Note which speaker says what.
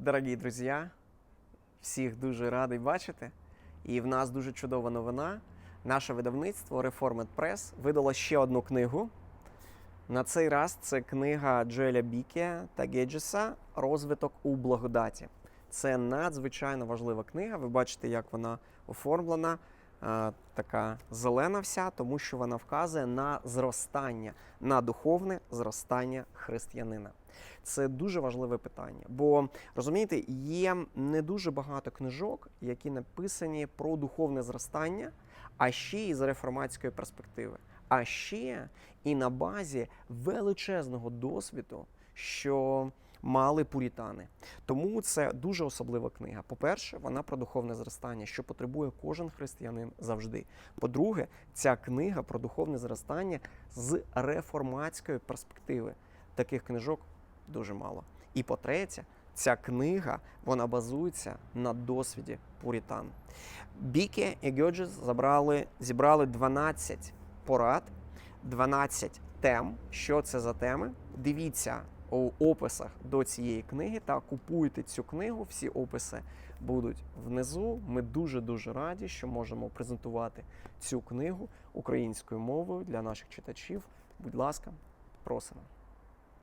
Speaker 1: Дорогі друзі, всіх дуже радий бачити. І в нас дуже чудова новина. Наше видавництво Reformed Press видало ще одну книгу. На цей раз це книга Джоеля Біке та Геджеса Розвиток у благодаті. Це надзвичайно важлива книга. Ви бачите, як вона оформлена, така зелена вся, тому що вона вказує на зростання, на духовне зростання християнина. Це дуже важливе питання, бо розумієте, є не дуже багато книжок, які написані про духовне зростання, а ще і з реформатської перспективи, а ще і на базі величезного досвіду, що мали пурітани. Тому це дуже особлива книга. По-перше, вона про духовне зростання, що потребує кожен християнин завжди. По-друге, ця книга про духовне зростання з реформатської перспективи. Таких книжок дуже мало. І по-третє, ця книга вона базується на досвіді пурітан. Біке і Гьоджес забрали, зібрали 12 порад, 12 тем. Що це за теми? Дивіться у описах до цієї книги та купуйте цю книгу. Всі описи будуть внизу. Ми дуже дуже раді, що можемо презентувати цю книгу українською мовою для наших читачів. Будь ласка, просимо.